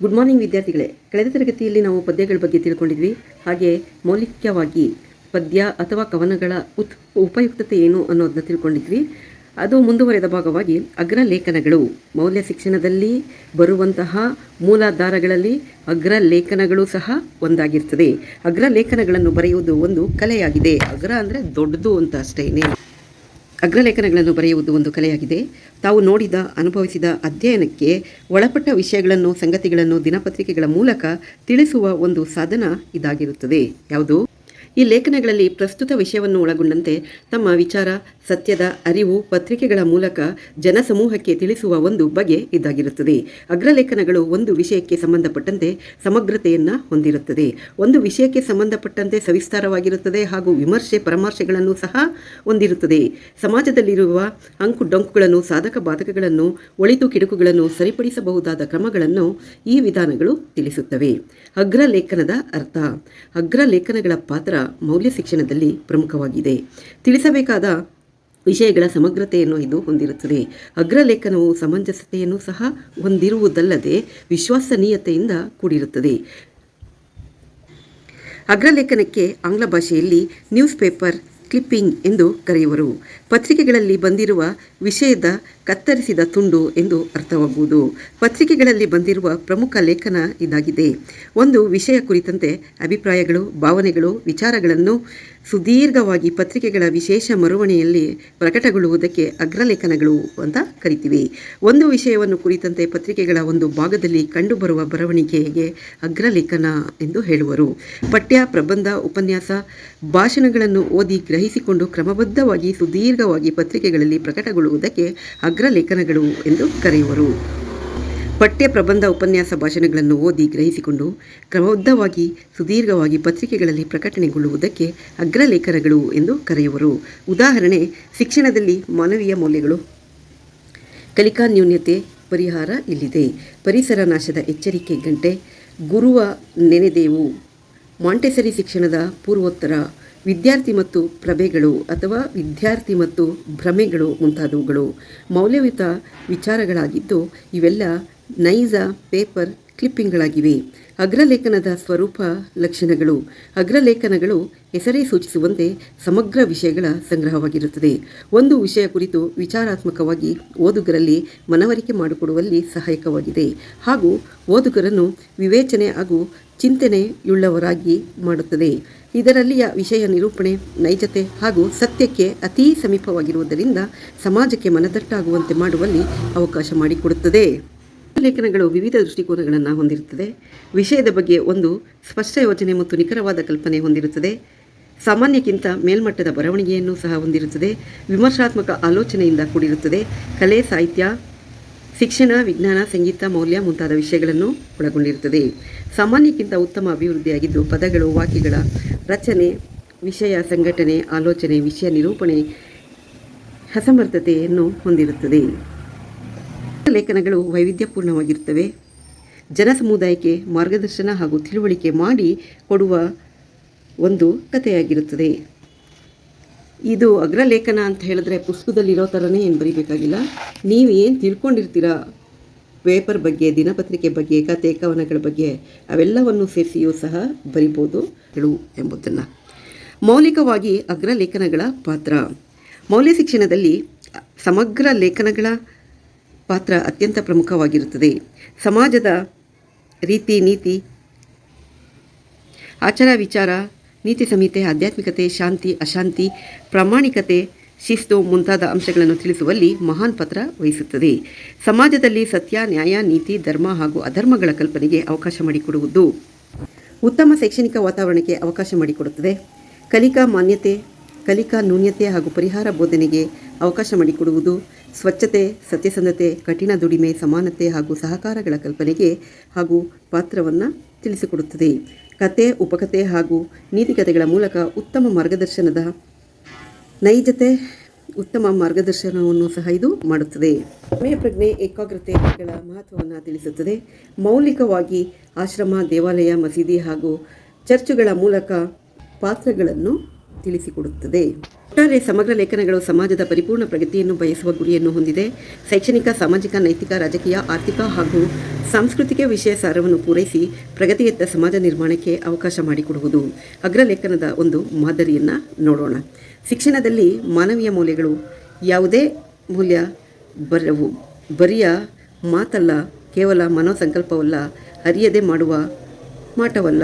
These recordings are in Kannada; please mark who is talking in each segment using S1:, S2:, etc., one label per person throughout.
S1: ಗುಡ್ ಮಾರ್ನಿಂಗ್ ವಿದ್ಯಾರ್ಥಿಗಳೇ. ಕಳೆದ ತರಗತಿಯಲ್ಲಿ ನಾವು ಪದ್ಯಗಳ ಬಗ್ಗೆ ತಿಳ್ಕೊಂಡಿದ್ವಿ. ಹಾಗೆ ಮೌಲಿಕವಾಗಿ ಪದ್ಯ ಅಥವಾ ಕವನಗಳ ಉತ್, ಉಪಯುಕ್ತತೆ ಏನು ಅನ್ನೋದನ್ನ ತಿಳ್ಕೊಂಡಿದ್ವಿ. ಅದು ಮುಂದುವರೆದ ಭಾಗವಾಗಿ ಅಗ್ರಲೇಖನಗಳು. ಮೌಲ್ಯ ಶಿಕ್ಷಣದಲ್ಲಿ ಬರುವಂತಹ ಮೂಲಾಧಾರಗಳಲ್ಲಿ ಅಗ್ರಲೇಖನಗಳು ಸಹ ಒಂದಾಗಿರ್ತದೆ. ಅಗ್ರಲೇಖನಗಳನ್ನು ಬರೆಯುವುದು ಒಂದು ಕಲೆಯಾಗಿದೆ. ಅಗ್ರ ಅಂದರೆ ದೊಡ್ಡದು ಅಂತ ಅಷ್ಟೇನೆ ಅಗ್ರಲೇಖನಗಳನ್ನು ಬರೆಯುವುದು ಒಂದು ಕಲೆಯಾಗಿದೆ. ತಾವು ನೋಡಿದ, ಅನುಭವಿಸಿದ ಅಧ್ಯಯನಕ್ಕೆ ಒಳಪಟ್ಟ ವಿಷಯಗಳನ್ನು, ಸಂಗತಿಗಳನ್ನು ದಿನಪತ್ರಿಕೆಗಳ ಮೂಲಕ ತಿಳಿಸುವ ಒಂದು ಸಾಧನ ಇದಾಗಿರುತ್ತದೆ. ಯಾವುದು? ಈ ಲೇಖನಗಳಲ್ಲಿ ಪ್ರಸ್ತುತ ವಿಷಯವನ್ನು ಒಳಗೊಂಡಂತೆ ತಮ್ಮ ವಿಚಾರ, ಸತ್ಯದ ಅರಿವು ಪತ್ರಿಕೆಗಳ ಮೂಲಕ ಜನಸಮೂಹಕ್ಕೆ ತಿಳಿಸುವ ಒಂದು ಬಗೆ ಇದಾಗಿರುತ್ತದೆ. ಅಗ್ರಲೇಖನಗಳು ಒಂದು ವಿಷಯಕ್ಕೆ ಸಂಬಂಧಪಟ್ಟಂತೆ ಸಮಗ್ರತೆಯನ್ನು ಹೊಂದಿರುತ್ತದೆ. ಒಂದು ವಿಷಯಕ್ಕೆ ಸಂಬಂಧಪಟ್ಟಂತೆ ಸವಿಸ್ತಾರವಾಗಿರುತ್ತದೆ ಹಾಗೂ ವಿಮರ್ಶೆ ಪರಾಮರ್ಶೆಗಳನ್ನು ಸಹ ಹೊಂದಿರುತ್ತದೆ. ಸಮಾಜದಲ್ಲಿರುವ ಅಂಕು ಡೊಂಕುಗಳನ್ನು ಸಾಧಕ ಬಾಧಕಗಳನ್ನು, ಒಳಿತು ಕಿಡುಕುಗಳನ್ನು ಸರಿಪಡಿಸಬಹುದಾದ ಕ್ರಮಗಳನ್ನು ಈ ವಿಧಾನಗಳು ತಿಳಿಸುತ್ತವೆ. ಅಗ್ರಲೇಖನದ ಅರ್ಥ. ಅಗ್ರಲೇಖನಗಳ ಪಾತ್ರ ಮೌಲ್ಯ ಶಿಕ್ಷಣದಲ್ಲಿ ಪ್ರಮುಖವಾಗಿದೆ. ತಿಳಿಸಬೇಕಾದ ವಿಷಯಗಳ ಸಮಗ್ರತೆಯನ್ನು ಇದು ಹೊಂದಿರುತ್ತದೆ. ಅಗ್ರಲೇಖನವು ಸಮಂಜಸತೆಯನ್ನು ಸಹ ಹೊಂದಿರುವುದಲ್ಲದೆ ವಿಶ್ವಾಸನೀಯತೆಯಿಂದ ಕೂಡಿರುತ್ತದೆ. ಅಗ್ರಲೇಖನಕ್ಕೆ ಆಂಗ್ಲ ಭಾಷೆಯಲ್ಲಿ ನ್ಯೂಸ್ ಪೇಪರ್ ಕ್ಲಿಪ್ಪಿಂಗ್ ಎಂದು ಕರೆಯುವರು. ಪತ್ರಿಕೆಗಳಲ್ಲಿ ಬಂದಿರುವ ವಿಷಯದ ಕತ್ತರಿಸಿದ ತುಂಡು ಎಂದು ಅರ್ಥವಾಗುವುದು. ಪತ್ರಿಕೆಗಳಲ್ಲಿ ಬಂದಿರುವ ಪ್ರಮುಖ ಲೇಖನ ಇದಾಗಿದೆ. ಒಂದು ವಿಷಯ ಕುರಿತಂತೆ ಅಭಿಪ್ರಾಯಗಳು, ಭಾವನೆಗಳು, ವಿಚಾರಗಳನ್ನು ಸುದೀರ್ಘವಾಗಿ ಪತ್ರಿಕೆಗಳ ವಿಶೇಷ ಮರುವಣೆಯಲ್ಲಿ ಪ್ರಕಟಗೊಳ್ಳುವುದಕ್ಕೆ ಅಗ್ರಲೇಖನಗಳು ಅಂತ ಕರಿತೀವಿ. ಒಂದು ವಿಷಯವನ್ನು ಕುರಿತಂತೆ ಪತ್ರಿಕೆಗಳ ಒಂದು ಭಾಗದಲ್ಲಿ ಕಂಡುಬರುವ ಬರವಣಿಗೆಗೆ ಅಗ್ರಲೇಖನ ಎಂದು ಹೇಳುವರು. ಪಠ್ಯ, ಪ್ರಬಂಧ, ಉಪನ್ಯಾಸ, ಭಾಷಣಗಳನ್ನು ಓದಿ ಗ್ರಹಿಸಿಕೊಂಡು ಕ್ರಮಬದ್ಧವಾಗಿ, ಸುದೀರ್ಘವಾಗಿ ಪತ್ರಿಕೆಗಳಲ್ಲಿ ಪ್ರಕಟಗೊಳ್ಳುವುದಕ್ಕೆ ಅಗ್ರಲೇಖನಗಳು ಎಂದು ಕರೆಯುವರು. ಪಠ್ಯ ಪ್ರಬಂಧ ಉಪನ್ಯಾಸ ಭಾಷಣಗಳನ್ನು ಓದಿ ಗ್ರಹಿಸಿಕೊಂಡು ಕ್ರಮಬದ್ಧವಾಗಿ, ಸುದೀರ್ಘವಾಗಿ ಪತ್ರಿಕೆಗಳಲ್ಲಿ ಪ್ರಕಟಣೆಗೊಳ್ಳುವುದಕ್ಕೆ ಅಗ್ರಲೇಖನಗಳು ಎಂದು ಕರೆಯುವರು. ಉದಾಹರಣೆ, ಶಿಕ್ಷಣದಲ್ಲಿ ಮಾನವೀಯ ಮೌಲ್ಯಗಳು. ಕಲಿಕಾ ನ್ಯೂನ್ಯತೆ ಪರಿಹಾರ ಇಲ್ಲಿದೆ. ಪರಿಸರ ನಾಶದ ಎಚ್ಚರಿಕೆ ಗಂಟೆ. ಗುರುವ ನೆನೆದೇವು. ಮಾಂಟೆಸರಿ ಶಿಕ್ಷಣದ ಪೂರ್ವೋತ್ತರ. ವಿದ್ಯಾರ್ಥಿ ಮತ್ತು ಪ್ರಭೆಗಳು ಅಥವಾ ವಿದ್ಯಾರ್ಥಿ ಮತ್ತು ಭ್ರಮೆಗಳು ಮುಂತಾದವುಗಳು. ಮೌಲ್ಯಯುತ ವಿಚಾರಗಳಾಗಿದ್ದು ಇವೆಲ್ಲ ನೈಜ ಪೇಪರ್ ಕ್ಲಿಪ್ಪಿಂಗ್ಗಳಾಗಿವೆ. ಅಗ್ರಲೇಖನದ ಸ್ವರೂಪ ಲಕ್ಷಣಗಳು. ಅಗ್ರಲೇಖನಗಳು ಹೆಸರೇ ಸೂಚಿಸುವಂತೆ ಸಮಗ್ರ ವಿಷಯಗಳ ಸಂಗ್ರಹವಾಗಿರುತ್ತದೆ. ಒಂದು ವಿಷಯ ಕುರಿತು ವಿಚಾರಾತ್ಮಕವಾಗಿ ಓದುಗರಲ್ಲಿ ಮನವರಿಕೆ ಮಾಡಿಕೊಡುವಲ್ಲಿ ಸಹಾಯಕವಾಗಿದೆ. ಹಾಗೂ ಓದುಗರನ್ನು ವಿವೇಚನೆ ಹಾಗೂ ಚಿಂತನೆಯುಳ್ಳವರಾಗಿ ಮಾಡುತ್ತದೆ. ಇದರಲ್ಲಿಯ ವಿಷಯ ನಿರೂಪಣೆ, ನೈಜತೆ ಹಾಗೂ ಸತ್ಯಕ್ಕೆ ಅತೀ ಸಮೀಪವಾಗಿರುವುದರಿಂದ ಸಮಾಜಕ್ಕೆ ಮನದಟ್ಟಾಗುವಂತೆ ಮಾಡುವಲ್ಲಿ ಅವಕಾಶ ಮಾಡಿಕೊಡುತ್ತದೆ. ಲೇಖನಗಳು ವಿವಿಧ ದೃಷ್ಟಿಕೋನಗಳನ್ನು ಹೊಂದಿರುತ್ತದೆ. ವಿಷಯದ ಬಗ್ಗೆ ಒಂದು ಸ್ಪಷ್ಟ ಯೋಜನೆ ಮತ್ತು ನಿಖರವಾದ ಕಲ್ಪನೆ ಹೊಂದಿರುತ್ತದೆ. ಸಾಮಾನ್ಯಕ್ಕಿಂತ ಮೇಲ್ಮಟ್ಟದ ಬರವಣಿಗೆಯನ್ನು ಸಹ ಹೊಂದಿರುತ್ತದೆ. ವಿಮರ್ಶಾತ್ಮಕ ಆಲೋಚನೆಯಿಂದ ಕೂಡಿರುತ್ತದೆ. ಕಲೆ, ಸಾಹಿತ್ಯ, ಶಿಕ್ಷಣ, ವಿಜ್ಞಾನ, ಸಂಗೀತ, ಮೌಲ್ಯ ಮುಂತಾದ ವಿಷಯಗಳನ್ನು ಒಳಗೊಂಡಿರುತ್ತದೆ. ಸಾಮಾನ್ಯಕ್ಕಿಂತ ಉತ್ತಮ ಅಭಿವೃದ್ಧಿಯಾಗಿದ್ದು ಪದಗಳು, ವಾಕ್ಯಗಳ ರಚನೆ, ವಿಷಯ ಸಂಘಟನೆ, ಆಲೋಚನೆ, ವಿಷಯ ನಿರೂಪಣೆ, ಅಸಮರ್ಥತೆಯನ್ನು ಹೊಂದಿರುತ್ತದೆ. ಲೇಖನಗಳು ವೈವಿಧ್ಯಪೂರ್ಣವಾಗಿರುತ್ತವೆ. ಜನ ಸಮುದಾಯಕ್ಕೆ ಮಾರ್ಗದರ್ಶನ ಹಾಗೂ ತಿಳುವಳಿಕೆ ಮಾಡಿ ಕೊಡುವ ಒಂದು ಕಥೆಯಾಗಿರುತ್ತದೆ. ಇದು ಅಗ್ರಲೇಖನ ಅಂತ ಹೇಳಿದ್ರೆ ಪುಸ್ತಕದಲ್ಲಿರೋ ಥರನೇ ಏನು ಬರೀಬೇಕಾಗಿಲ್ಲ. ನೀವು ಏನು ತಿಳ್ಕೊಂಡಿರ್ತೀರ? ಪೇಪರ್ ಬಗ್ಗೆ, ದಿನಪತ್ರಿಕೆ ಬಗ್ಗೆ ಕತೆ ಕವನಗಳ ಬಗ್ಗೆ ಅವೆಲ್ಲವನ್ನು ಸೇರಿಸಿಯೂ ಸಹ ಬರಿಬೋದು ಹೇಳು ಎಂಬುದನ್ನು. ಮೌಲಿಕವಾಗಿ ಅಗ್ರಲೇಖನಗಳ ಪಾತ್ರ. ಮೌಲ್ಯ ಶಿಕ್ಷಣದಲ್ಲಿ ಸಮಗ್ರ ಲೇಖನಗಳ ಪಾತ್ರ ಅತ್ಯಂತ ಪ್ರಮುಖವಾಗಿರುತ್ತದೆ. ಸಮಾಜದ ರೀತಿ, ನೀತಿ, ಆಚಾರ, ವಿಚಾರ, ನೀತಿ ಸಂಹಿತೆ, ಆಧ್ಯಾತ್ಮಿಕತೆ, ಶಾಂತಿ, ಅಶಾಂತಿ, ಪ್ರಾಮಾಣಿಕತೆ, ಶಿಸ್ತು ಮುಂತಾದ ಅಂಶಗಳನ್ನು ತಿಳಿಸುವಲ್ಲಿ ಮಹಾನ್ ಪಾತ್ರ ವಹಿಸುತ್ತದೆ. ಸಮಾಜದಲ್ಲಿ ಸತ್ಯ, ನ್ಯಾಯ, ನೀತಿ, ಧರ್ಮ ಹಾಗೂ ಅಧರ್ಮಗಳ ಕಲ್ಪನೆಗೆ ಅವಕಾಶ ಮಾಡಿಕೊಡುವುದು ಉತ್ತಮ ಶೈಕ್ಷಣಿಕ ವಾತಾವರಣಕ್ಕೆ ಅವಕಾಶ ಮಾಡಿಕೊಡುತ್ತದೆ. ಕಲಿಕಾ ಮಾನ್ಯತೆ, ಕಲಿಕಾ ನ್ಯೂನ್ಯತೆ ಹಾಗೂ ಪರಿಹಾರ ಬೋಧನೆಗೆ ಅವಕಾಶ ಮಾಡಿಕೊಡುವುದು ಸ್ವಚ್ಛತೆ ಸತ್ಯಸಂಧತೆ ಕಠಿಣ ದುಡಿಮೆ, ಸಮಾನತೆ ಹಾಗೂ ಸಹಕಾರಗಳ ಕಲ್ಪನೆಗೆ ಹಾಗೂ ಪಾತ್ರವನ್ನು ತಿಳಿಸಿಕೊಡುತ್ತದೆ. ಕತೆ, ಉಪಕತೆ ಹಾಗೂ ನೀತಿ ಕಥೆಗಳ ಮೂಲಕ ಉತ್ತಮ ಮಾರ್ಗದರ್ಶನದ ನೈಜತೆ, ಉತ್ತಮ ಮಾರ್ಗದರ್ಶನವನ್ನು ಸಹ ಇದು ಮಾಡುತ್ತದೆ. ಪ್ರಜ್ಞೆ ಏಕಾಗ್ರತೆಗಳ ಮಹತ್ವವನ್ನು ತಿಳಿಸುತ್ತದೆ. ಮೌಲಿಕವಾಗಿ ಆಶ್ರಮ, ದೇವಾಲಯ, ಮಸೀದಿ ಹಾಗೂ ಚರ್ಚುಗಳ ಮೂಲಕ ಪಾತ್ರಗಳನ್ನು ತಿಳಿಸಿಕೊಡುತ್ತದೆ. ಒಟ್ಟಾರೆ ಸಮಗ್ರ ಲೇಖನಗಳು ಸಮಾಜದ ಪರಿಪೂರ್ಣ ಪ್ರಗತಿಯನ್ನು ಬಯಸುವ ಗುರಿಯನ್ನು ಹೊಂದಿದೆ. ಶೈಕ್ಷಣಿಕ, ಸಾಮಾಜಿಕ, ನೈತಿಕ, ರಾಜಕೀಯ, ಆರ್ಥಿಕ ಹಾಗೂ ಸಾಂಸ್ಕೃತಿಕ ವಿಷಯ ಸಾರವನ್ನು ಪೂರೈಸಿ ಪ್ರಗತಿಯತ್ತ ಸಮಾಜ ನಿರ್ಮಾಣಕ್ಕೆ ಅವಕಾಶ ಮಾಡಿಕೊಡುವುದು. ಅಗ್ರಲೇಖನದ ಒಂದು ಮಾದರಿಯನ್ನು ನೋಡೋಣ. ಶಿಕ್ಷಣದಲ್ಲಿ ಮಾನವೀಯ ಮೌಲ್ಯಗಳು ಯಾವುದೇ ಮೌಲ್ಯ ಬರವು, ಬರಿಯ ಮಾತಲ್ಲ, ಕೇವಲ ಮನೋಸಂಕಲ್ಪವಲ್ಲ, ಅರಿಯದೆ ಮಾಡುವ ಮಾಟವಲ್ಲ.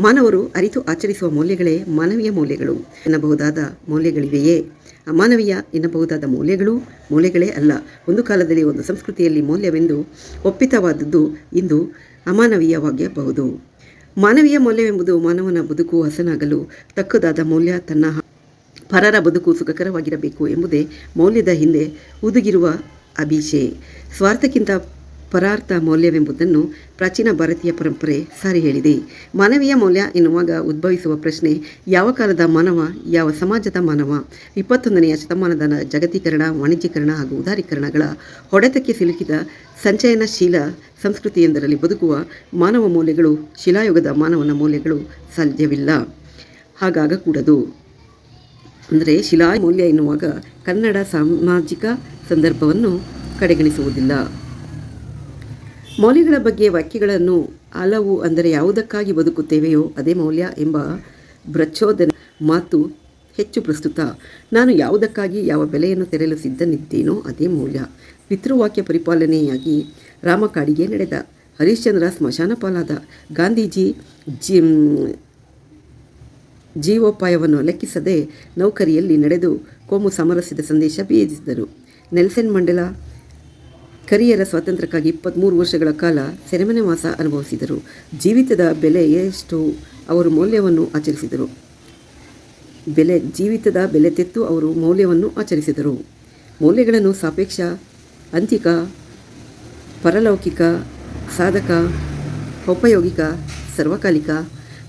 S1: ಮಾನವರು ಅರಿತು ಆಚರಿಸುವ ಮೌಲ್ಯಗಳೇ ಮಾನವೀಯ ಮೌಲ್ಯಗಳು ಎನ್ನಬಹುದಾದ ಮೌಲ್ಯಗಳಿವೆಯೇ? ಅಮಾನವೀಯ ಎನ್ನಬಹುದಾದ ಮೌಲ್ಯಗಳು ಮೌಲ್ಯಗಳೇ ಅಲ್ಲ. ಒಂದು ಕಾಲದಲ್ಲಿ ಒಂದು ಸಂಸ್ಕೃತಿಯಲ್ಲಿ ಮೌಲ್ಯವೆಂದು ಒಪ್ಪಿತವಾದದ್ದು ಇಂದು ಅಮಾನವೀಯವಾಗಿರಬಹುದು. ಮಾನವೀಯ ಮೌಲ್ಯವೆಂಬುದು ಮಾನವನ ಬದುಕು ಹಸನಾಗಲು ತಕ್ಕದಾದ ಮೌಲ್ಯ ತನ್ನ ಪರರ ಬದುಕು ಸುಖಕರವಾಗಿರಬೇಕು ಎಂಬುದೇ ಮೌಲ್ಯದ ಹಿಂದೆ ಹುದುಗಿರುವ ಅಭಿಷೆ. ಸ್ವಾರ್ಥಕ್ಕಿಂತ ಪರಾರ್ಥ ಮೌಲ್ಯವೆಂಬುದನ್ನು ಪ್ರಾಚೀನ ಭಾರತೀಯ ಪರಂಪರೆ ಸಾರಿ ಹೇಳಿದೆ ಮಾನವೀಯ ಮೌಲ್ಯ ಎನ್ನುವಾಗ ಉದ್ಭವಿಸುವ ಪ್ರಶ್ನೆ, ಯಾವ ಕಾಲದ ಮಾನವ, ಯಾವ ಸಮಾಜದ ಮಾನವ? ಇಪ್ಪತ್ತೊಂದನೆಯ ಶತಮಾನದ ಜಗತೀಕರಣ, ವಾಣಿಜ್ಯೀಕರಣ ಹಾಗೂ ಉದಾರೀಕರಣಗಳ ಹೊಡೆತಕ್ಕೆ ಸಿಲುಕಿದ ಸಂಚಯನಶೀಲ ಸಂಸ್ಕೃತಿಯೊಂದರಲ್ಲಿ ಬದುಕುವ ಮಾನವ ಮೌಲ್ಯಗಳು, ಶಿಲಾಯುಗದ ಮಾನವನ ಮೌಲ್ಯಗಳು ಸಾಧ್ಯವಿಲ್ಲ. ಹಾಗಾಗಕೂಡದು ಅಂದರೆ ಶಿಲಾ ಮೌಲ್ಯ ಎನ್ನುವಾಗ ಕನ್ನಡ ಸಾಮಾಜಿಕ ಸಂದರ್ಭವನ್ನು ಕಡೆಗಣಿಸುವುದಿಲ್ಲ. ಮೌಲ್ಯಗಳ ಬಗ್ಗೆ ವಾಕ್ಯಗಳನ್ನು ಹಲವು ಅಂದರೆ ಯಾವುದಕ್ಕಾಗಿ ಬದುಕುತ್ತೇವೆಯೋ ಅದೇ ಮೌಲ್ಯ ಎಂಬ ಪ್ರಚೋದನ ಮಾತು ಹೆಚ್ಚು ಪ್ರಸ್ತುತ. ನಾನು ಯಾವುದಕ್ಕಾಗಿ ಯಾವ ಬೆಲೆಯನ್ನು ತೆರಲು ಸಿದ್ಧನಿದ್ದೇನೋ ಅದೇ ಮೌಲ್ಯ. ಪಿತೃವಾಕ್ಯ ಪರಿಪಾಲನೆಯಾಗಿ ರಾಮಕಾಡಿಗೆ ನಡೆದ ಹರಿಶ್ಚಂದ್ರ ಸ್ಮಶಾನ ಪಾಲಾದ ಗಾಂಧೀಜಿ ಜಿ ಜೀವೋಪಾಯವನ್ನು ಲೆಕ್ಕಿಸದೆ ನೌಕರಿಯಲ್ಲಿ ನಡೆದು ಕೋಮು ಸಮರಸಿದ ಸಂದೇಶ ಬೀರಿಸಿದರು ನೆಲ್ಸನ್ ಮಂಡೆಲ ಕರಿಯರ ಸ್ವಾತಂತ್ರ್ಯಕ್ಕಾಗಿ ಇಪ್ಪತ್ತ್ಮೂರು ವರ್ಷಗಳ ಕಾಲ ಸೆರೆಮನೆ ವಾಸ ಅನುಭವಿಸಿದರು. ಜೀವಿತದ ಬೆಲೆ ಎಷ್ಟು? ಅವರು ಮೌಲ್ಯವನ್ನು ಆಚರಿಸಿದರು. ಬೆಲೆ, ಜೀವಿತದ ಬೆಲೆ ತೆತ್ತು ಅವರು ಮೌಲ್ಯವನ್ನು ಆಚರಿಸಿದರು. ಮೌಲ್ಯಗಳನ್ನು ಸಾಪೇಕ್ಷ, ಅಂತಿಕ, ಪರಲೌಕಿಕ, ಸಾಧಕ ಉಪಯೋಗಿಕ ಸರ್ವಕಾಲಿಕ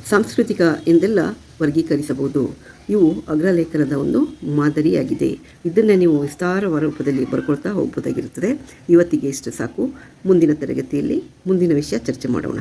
S1: ಸಾಂಸ್ಕೃತಿಕ ಎಂದೆಲ್ಲ ವರ್ಗೀಕರಿಸಬಹುದು. ಇವು ಅಗ್ರಲೇಖನದ ಒಂದು ಮಾದರಿಯಾಗಿದೆ. ಇದನ್ನು ನೀವು ವಿಸ್ತಾರವಾದ ರೂಪದಲ್ಲಿ ಬರ್ಕೊಳ್ತಾ ಹೋಗ್ಬೋದಾಗಿರುತ್ತದೆ. ಇವತ್ತಿಗೆ ಇಷ್ಟು ಸಾಕು. ಮುಂದಿನ ತರಗತಿಯಲ್ಲಿ ಮುಂದಿನ ವಿಷಯ ಚರ್ಚೆ ಮಾಡೋಣ.